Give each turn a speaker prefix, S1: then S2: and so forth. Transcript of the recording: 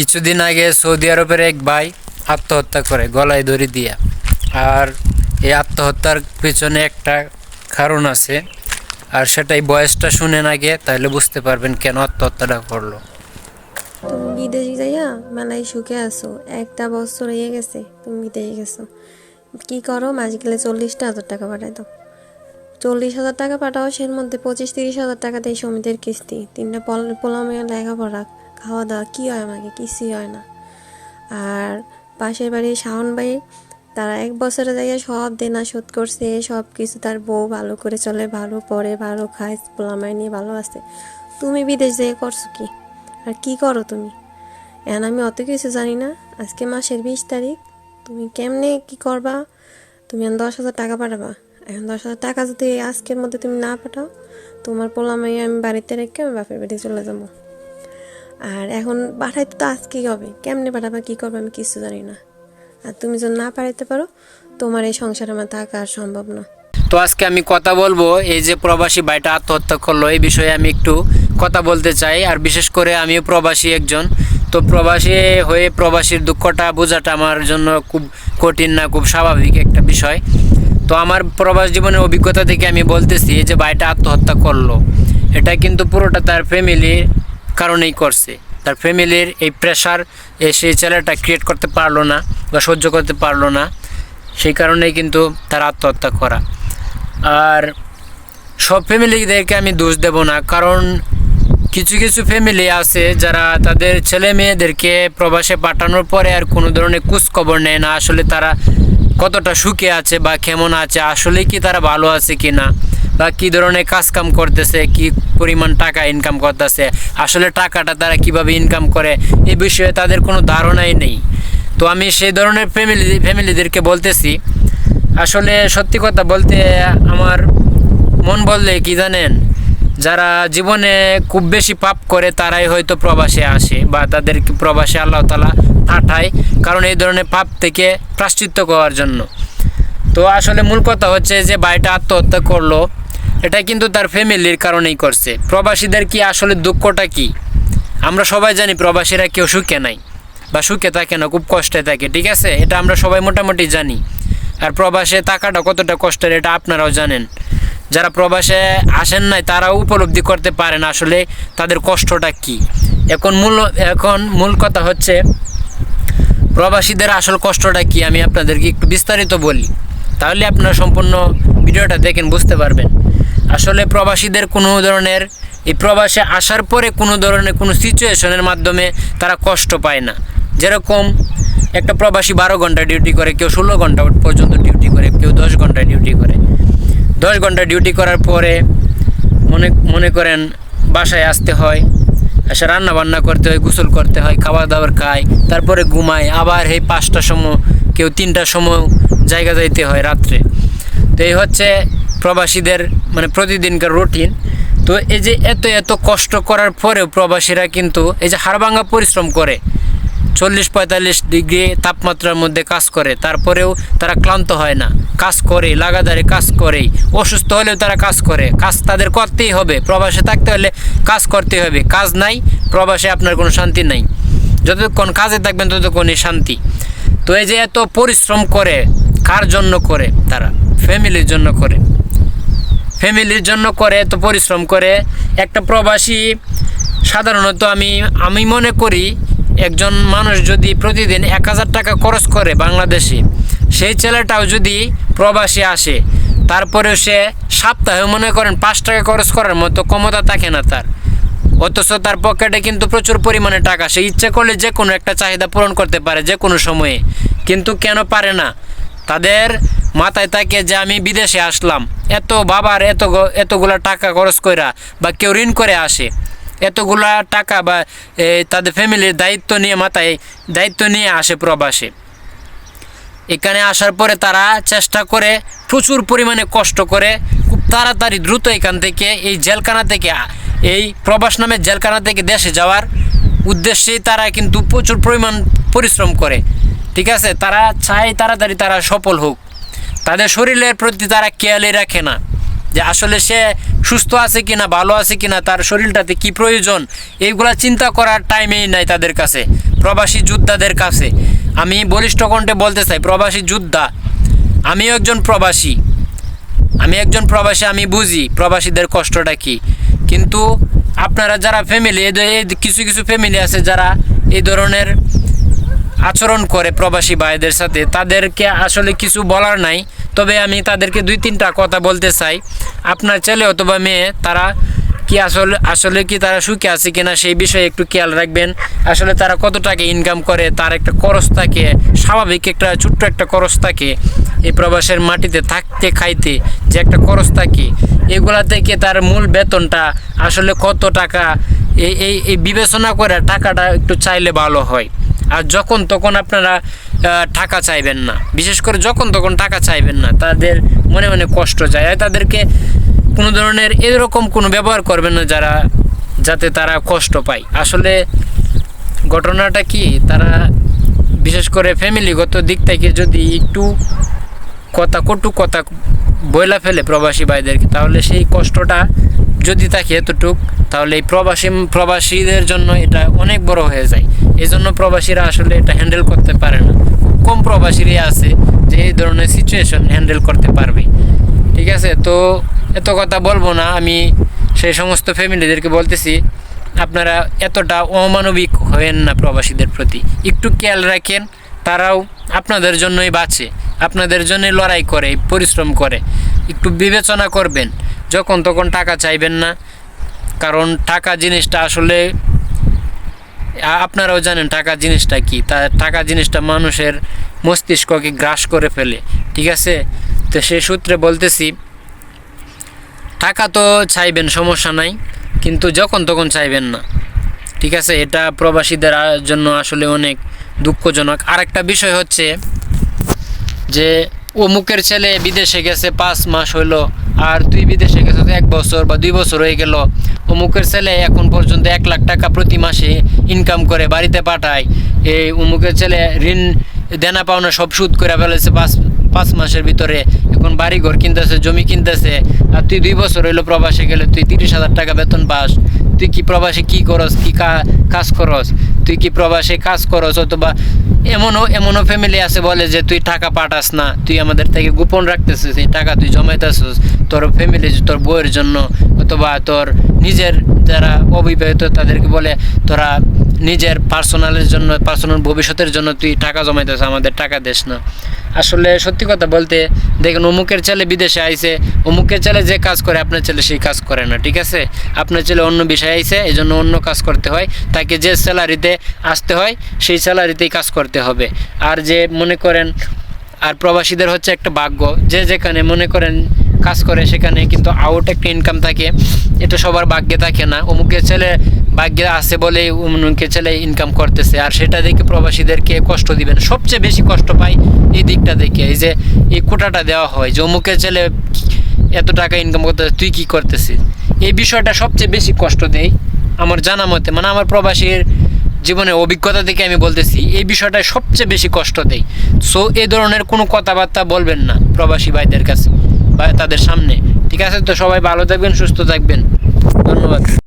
S1: কিছুদিন আগে সৌদি আরবের এক ভাই আত্মহত্যা করে, গলায় দড়ি দিয়া। আর এই আত্মহত্যার পিছনে একটা কারণ আছে, আর সেটাই বয়সটা শুনেন আগে, তাহলে বুঝতে পারবেন কেন আত্মহত্যাটা করল।
S2: তুমি বিদেশে যাইয়া মেলায় সুখে আছো, একটা বছর হয়ে গেছে তুমি বিদেশে গেছো। কি করো মাস গেলে চল্লিশটা হাজার টাকা পাঠাই দাও। চল্লিশ হাজার টাকা পাঠাও, সের মধ্যে পঁচিশ তিরিশ হাজার টাকা দেয় সমিতির কিস্তি। তিনটা পল- লেখাপড়া খাওয়া দাওয়া কী হয় আমাকে কিছুই হয় না। আর পাশের বাড়ির শাওন ভাই, তারা এক বছরে যাইয়া সব দেনা শোধ করছে সব কিছু তার বউ ভালো করে চলে, ভালো পড়ে, ভালো খায়, পোলামায় নিয়ে ভালো আছে। তুমি বিদেশ যেয়ে করছ কি? আর কি করো তুমি? এখন আমি অত কিছু জানি না। আজকে মাসের বিশ তারিখ, তুমি কেমনে কি করবা? তুমি এখন দশ হাজার টাকা পাঠাবা। এখন দশ হাজার টাকা যদি আজকের মধ্যে তুমি না পাঠাও, তোমার পোলামাই আমি বাড়িতে রেখে আমি বাপের বাড়ি চলে যাব। আর এখন পাঠাইতে তো আজকেই হবে। কেমনে পাঠাবা, কি করবে আমি কিছু জানি না। আর তুমি যদি না পাঠাইতে পারো, তোমার এই সংসারে আমার থাকা আর সম্ভব না।
S1: তো আজকে আমি কথা বলব, এই যে প্রবাসী ভাইটা আত্মহত্যা করল, এই বিষয়ে আমি একটু কথা বলতে চাই। আর বিশেষ করে আমিও প্রবাসী একজন। তো প্রবাসী হয়ে প্রবাসীর দুঃখটা বোঝাটা আমার জন্য খুব কঠিন না, খুব স্বাভাবিক একটা বিষয়। তো আমার প্রবাস জীবনের অভিজ্ঞতা থেকে আমি বলতেছি, এই যে ভাইটা আত্মহত্যা করল, এটা কিন্তু পুরোটা তার ফ্যামিলির কারণেই করছে। তার ফ্যামিলির এই প্রেশার সেই ছেলেটা ক্রিয়েট করতে পারল না বা সহ্য করতে পারল না। সেই কারণেই কিন্তু তার আত্মহত্যা করা। আর সব ফ্যামিলিদেরকে আমি দোষ দেব না, কারণ কিছু কিছু ফ্যামিলি আছে যারা তাদের ছেলে মেয়েদেরকে প্রবাসে পাঠানোর পরে আর কোনো ধরনের খোঁজখবর নেয় না, আসলে তারা কতটা সুখে আছে বা কেমন আছে, আসলে কি তারা ভালো আছে কি না বা কী ধরনের কাজ কাম করতেছে, কি পরিমাণ টাকা ইনকাম করতেছে, আসলে টাকাটা তারা কীভাবে ইনকাম করে, এ বিষয়ে তাদের কোনো ধারণাই নেই। তো আমি সেই ধরনের ফ্যামিলি ফ্যামিলিদেরকে বলতেছি, আসলে সত্যি কথা বলতে আমার মন বললে কি জানেন, যারা জীবনে খুব বেশি পাপ করে তারাই হয়তো প্রবাসে আসে বা তাদেরকে প্রবাসে আল্লাহ তালা পাঠায়, কারণ এই ধরনের পাপ থেকে প্রাশ্চিত্য করার জন্য। তো আসলে মূল কথা হচ্ছে যে ভাইটা আত্মহত্যা করল এটা কিন্তু তার ফ্যামিলির কারণেই করছে। প্রবাসীদের কি আসলে দুঃখটা কি? আমরা সবাই জানি প্রবাসীরা কেউ সুখে নাই বা সুখে থাকে না, খুব কষ্টে থাকে, ঠিক আছে? এটা আমরা সবাই মোটামুটি জানি। আর প্রবাসে থাকাটা কতটা কষ্টের এটা আপনারাও জানেন। যারা প্রবাসে আসেন নাই, তারাও উপলব্ধি করতে পারেন আসলে তাদের কষ্টটা কি। এখন মূল এখন মূল কথা হচ্ছে, প্রবাসীদের আসল কষ্টটা কি? আমি আপনাদেরকে একটু বিস্তারিত বলি। তাহলে আপনারা সম্পূর্ণ ভিডিওটা দেখেন, বুঝতে পারবেন। আসলে প্রবাসীদের কোনো ধরনের, এই প্রবাসে আসার পরে কোনো ধরনের কোনো সিচুয়েশনের মাধ্যমে তারা কষ্ট পায় না। যেরকম একটা প্রবাসী বারো ঘণ্টা ডিউটি করে, কেউ ষোলো ঘণ্টা পর্যন্ত ডিউটি করে, কেউ দশ ঘণ্টা ডিউটি করে। দশ ঘণ্টা ডিউটি করার পরে মনে মনে করেন বাসায় আসতে হয়, এসে রান্না বান্না করতে হয়, গোসল করতে হয় খাবার দাবার খায়, তারপরে ঘুমায়, আবার এই পাঁচটার সময়, কেউ তিনটার সময় জায়গা যাইতে হয় রাত্রে। তো এই হচ্ছে প্রবাসীদের মানে প্রতিদিনকার রুটিন তো এই যে এত এত কষ্ট করার পরেও প্রবাসীরা কিন্তু এই যে হাড়ভাঙ্গা পরিশ্রম করে, চল্লিশ পঁয়তাল্লিশ ডিগ্রি তাপমাত্রার মধ্যে কাজ করে, তারপরেও তারা ক্লান্ত হয় না। কাজ করে লাগাতারে কাজ করেই, অসুস্থ হলেও তারা কাজ করে। কাজ তাদের করতেই হবে, প্রবাসে থাকতে হলে কাজ করতে হবে। কাজ নাই, প্রবাসে আপনার কোনো শান্তি নাই। যতক্ষণ কাজে থাকবেন ততক্ষণই শান্তি। তো এই যে এত পরিশ্রম করে, কার জন্য করে তারা? ফ্যামিলির জন্য করে। ফ্যামিলির জন্য করে এত পরিশ্রম করে। একটা প্রবাসী সাধারণত আমি আমি মনে করি একজন মানুষ যদি প্রতিদিন এক হাজার টাকা খরচ করে বাংলাদেশে, সেই ছেলেটাও যদি প্রবাসী আসে, তারপরেও সে সপ্তাহে মনে করেন পাঁচ টাকা খরচ করার মতো ক্ষমতা থাকে না তার। অথচ তার পকেটে কিন্তু প্রচুর পরিমাণে টাকা, সে ইচ্ছে করলে যে কোনো একটা চাহিদা পূরণ করতে পারে যে কোনো সময়ে। কিন্তু কেন পারে না? তাদের মাথায় থাকে যে আমি বিদেশে আসলাম। এত বাবার এত এতগুলা টাকা খরচ কইরা বা কেউ ঋণ করে আসে। এতগুলা টাকা বা তাদের ফ্যামিলির দায়িত্ব নিয়ে মাথায় দায়িত্ব নিয়ে আসে প্রবাসে। এখানে আসার পরে তারা চেষ্টা করে, প্রচুর পরিমাণে কষ্ট করে, খুব তাড়াতাড়ি দ্রুত এখান থেকে এই জেলখানা থেকে, এই প্রবাস নামের জেলখানা থেকে দেশে যাওয়ার উদ্দেশ্যেই তারা কিন্তু প্রচুর পরিমাণ পরিশ্রম করে। ঠিক আছে? তারা চায় তাড়াতাড়ি তারা সফল হোক। তাদের শরীরের প্রতি তারা খেয়ালই রাখে না। যে আসলে সে সুস্থ আছে কিনা, ভালো আছে কিনা, তার শরীরটাতে কি প্রয়োজন, এইগুলা চিন্তা করার টাইমেই নাই তাদের কাছে। প্রবাসী যোদ্ধাদের কাছে। আমি বলিষ্ঠ কণ্ঠে বলতে চাই, প্রবাসী যোদ্ধা। আমিও একজন প্রবাসী। আমি একজন প্রবাসী, আমি বুঝি প্রবাসীদের কষ্টটা কি। কিন্তু আপনারা যারা ফ্যামিলি এই কিছু কিছু ফ্যামিলি আছে যারা এই ধরনের আচরণ করে প্রবাসী ভাইদের সাথে। তাদেরকে আসলে কিছু বলার নাই, তবে আমি তাদেরকে দুই তিনটা কথা বলতে চাই। আপনার ছেলে অথবা মেয়ে, তারা কি আসলে আসলে কি তারা সুখে আছে কিনা সেই বিষয়ে একটু খেয়াল রাখবেন। আসলে তারা কত টাকা ইনকাম করে, তার একটা খরচ থাকে, স্বাভাবিক একটা ছোট্ট একটা খরচ থাকে। এই প্রবাসের মাটিতে থাকতে, খাইতে যে একটা খরচ থাকে, এগুলা থেকে তার মূল বেতনটা আসলে কত টাকা? এই এই বিবেচনা করে টাকাটা একটু চাইলে ভালো হয়। আর যখন তখন আপনারা টাকা চাইবেন না। বিশেষ করে যখন তখন টাকা চাইবেন না, তাদের মনে মনে কষ্ট যায়। তাদেরকে কোনো ধরনের এরকম কোনো ব্যবহার করবেন না যারা, যাতে তারা কষ্ট পায়। আসলে ঘটনাটা কি, তারা বিশেষ করে ফ্যামিলিগত দিক থেকে যদি একটু কথা কটু কথা বইলা ফেলে প্রবাসী ভাইদেরকে, তাহলে সেই কষ্টটা যদি থাকে এতটুক, তাহলে এই প্রবাসী, প্রবাসীদের জন্য এটা অনেক বড় হয়ে যায়। এই জন্য প্রবাসীরা আসলে এটা হ্যান্ডেল করতে পারে না। কম প্রবাসীরই আছে যে এই ধরনের সিচুয়েশন হ্যান্ডেল করতে পারবে। ঠিক আছে? তো এত কথা বলব না, আমি সেই সমস্ত ফ্যামিলিদেরকে বলতেছি, আপনারা এতটা অমানবিক হয়েন না প্রবাসীদের প্রতি। একটু খেয়াল রাখেন, তারাও আপনাদের জন্যই বাঁচে, আপনাদের জন্যই লড়াই করে, পরিশ্রম করে। একটু বিবেচনা করবেন যখন তখন টাকা চাইবেন না। কারণ টাকা জিনিসটা আসলে আপনারাও জানেন টাকা জিনিসটা কি। তা টাকা জিনিসটা মানুষের মস্তিষ্ককে গ্রাস করে ফেলে, ঠিক আছে? তো সে সূত্রে বলতেছি, টাকা তো চাইবেন, সমস্যা নাই, কিন্তু যখন তখন চাইবেন না, ঠিক আছে? এটা প্রবাসীদের জন্য আসলে অনেক দুঃখজনক। আরেকটা বিষয় হচ্ছে যে, অমুকের ছেলে বিদেশে গেছে, পাঁচ মাস হইল আর তুই বিদেশে গেছে এক বছর বা দুই বছর হয়ে গেল অমুকের ছেলে এখন পর্যন্ত এক লাখ টাকা প্রতি মাসে ইনকাম করে বাড়িতে পাঠায়। এই অমুকের ছেলে ঋণ দেনা পাওনা সব সুদ করে ফেলেছে পাঁচ পাঁচ মাসের ভিতরে। এখন বাড়ি ঘর কিনতেছে, জমি কিনতেছে। আর তুই দুই বছর হইল প্রবাসে গেলে তুই তিরিশ হাজার টাকা বেতন পাস। তুই কি প্রবাসে কি করস, কি কাজ করস? তুই কি প্রবাসে কাজ করস? অথবা এমনও এমনও ফ্যামিলি আছে বলে যে তুই টাকা পাঠাস না। তুই আমাদের থেকে গোপন রাখতেছিস, এই টাকা তুই জমাইতেছিস তোর ফ্যামিলি তোর বউয়ের জন্য। অথবা তোর নিজের যারা অবিবাহিত তাদেরকে বলে, তোরা নিজের পার্সোনালের জন্য পার্সোনাল ভবিষ্যতের জন্য তুই টাকা জমাইতেছিস আমাদের টাকা দেস না। আসলে সত্যি কথা বলতে, দেখেন অমুকের ছেলে বিদেশে আইছে, অমুকের ছেলে যে কাজ করে, আপনার ছেলে সেই কাজ করে না, ঠিক আছে? আপনার ছেলে অন্য বিষয়ে আইছে এই জন্য অন্য কাজ করতে হয়, তাকে যে স্যালারিতে আসতে হয়, সেই স্যালারিতেই কাজ করতে হবে। আর যে মনে করেন, আর প্রবাসীদের হচ্ছে একটা ভাগ্য, যে যেখানে মনে করেন কাজ করে সেখানে কিন্তু আউট একটা ইনকাম থাকে। এটা সবার ভাগ্যে থাকে না। অমুকের ছেলে ভাগ্যে আছে বলেই অমুকের ছেলে ইনকাম করতেছে। আর সেটা দেখে প্রবাসীদেরকে কষ্ট দিবেন। সবচেয়ে বেশি কষ্ট পাই এই দিকটা দেখে। এই যে এই কোটাটা দেওয়া হয় যে অমুকের ছেলে এত টাকা ইনকাম করতে তুই কি করতেছিস? এই বিষয়টা সবচেয়ে বেশি কষ্ট দেয় আমার জানা মতে। মানে আমার প্রবাসীর জীবনের অভিজ্ঞতা থেকে আমি বলতেছি, এই বিষয়টা সবচেয়ে বেশি কষ্ট দেয়। সো এই ধরনের কোনো কথাবার্তা বলবেন না প্রবাসী ভাইদের কাছে। তাদের সামনে। ঠিক আছে তো? সবাই ভালো থাকবেন সুস্থ থাকবেন। ধন্যবাদ।